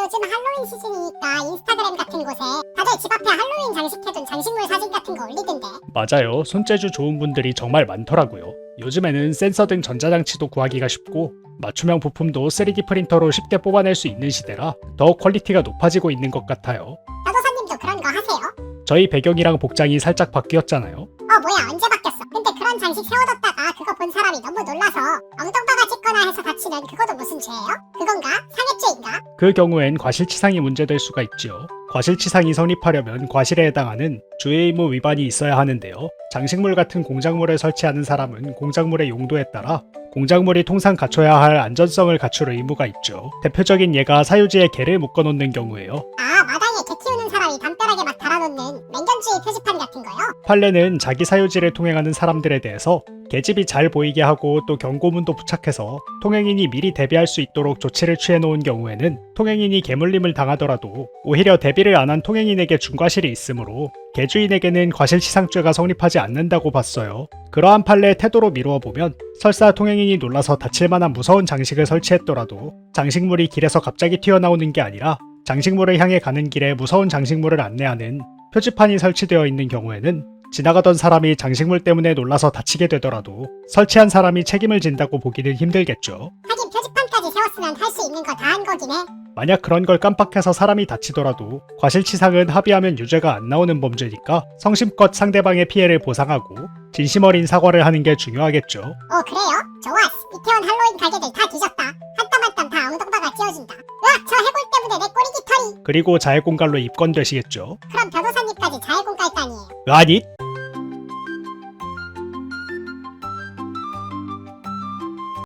요즘 할로윈 시즌이니까 인스타그램 같은 곳에 다들 집 앞에 할로윈 장식해둔 장식물 사진 같은 거 올리던데. 맞아요. 손재주 좋은 분들이 정말 많더라고요. 요즘에는 센서 등 전자장치도 구하기가 쉽고 맞춤형 부품도 3D 프린터로 쉽게 뽑아낼 수 있는 시대라 더 퀄리티가 높아지고 있는 것 같아요. 변호사님도 그런 거 하세요? 저희 배경이랑 복장이 살짝 바뀌었잖아요. 어 뭐야 언제 바뀌었어? 근데 그런 장식 세워뒀다가 그거 본 사람이 너무 놀라서 엉덩바 가 찢거나 해서 다치는 그것도 무슨 죄예요? 그건가? 상해죄인가? 그 경우엔 과실치상이 문제될 수가 있죠. 과실치상이 성립하려면 과실에 해당하는 주의 의무 위반이 있어야 하는데요. 장식물 같은 공작물을 설치하는 사람은 공작물의 용도에 따라 공작물이 통상 갖춰야 할 안전성을 갖출 의무가 있죠. 대표적인 예가 사유지에 개를 묶어놓는 경우예요. 아 마당에 개 키우는 사람이 담벼락에 막 달아놓는 맹견주의 표지판 같은 거요? 판례는 자기 사유지를 통행하는 사람들에 대해서 계집이 잘 보이게 하고 또 경고문도 부착해서 통행인이 미리 대비할 수 있도록 조치를 취해 놓은 경우에는 통행인이 개물림을 당하더라도 오히려 대비를 안 한 통행인에게 중과실이 있으므로 개주인에게는 과실치상죄가 성립하지 않는다고 봤어요. 그러한 판례의 태도로 미루어 보면 설사 통행인이 놀라서 다칠 만한 무서운 장식을 설치했더라도 장식물이 길에서 갑자기 튀어나오는 게 아니라 장식물을 향해 가는 길에 무서운 장식물을 안내하는 표지판이 설치되어 있는 경우에는 지나가던 사람이 장식물 때문에 놀라서 다치게 되더라도 설치한 사람이 책임을 진다고 보기는 힘들겠죠. 하긴 표지판까지 세웠으면 할 수 있는 거 다 한 거긴 해. 만약 그런 걸 깜빡해서 사람이 다치더라도 과실치상은 합의하면 유죄가 안 나오는 범죄니까 성심껏 상대방의 피해를 보상하고 진심 어린 사과를 하는 게 중요하겠죠. 어 그래요? 좋았어. 이태원 할로윈 가게들 다 뒤졌다. 한땀 한땀 다 엉덩바가 찧어진다. 으악 저 해골 때문에 내 꼬리 깃털이. 그리고 자해공갈로 입건되시겠죠. 그럼 변호사님까지 자해공 깔다니. 아니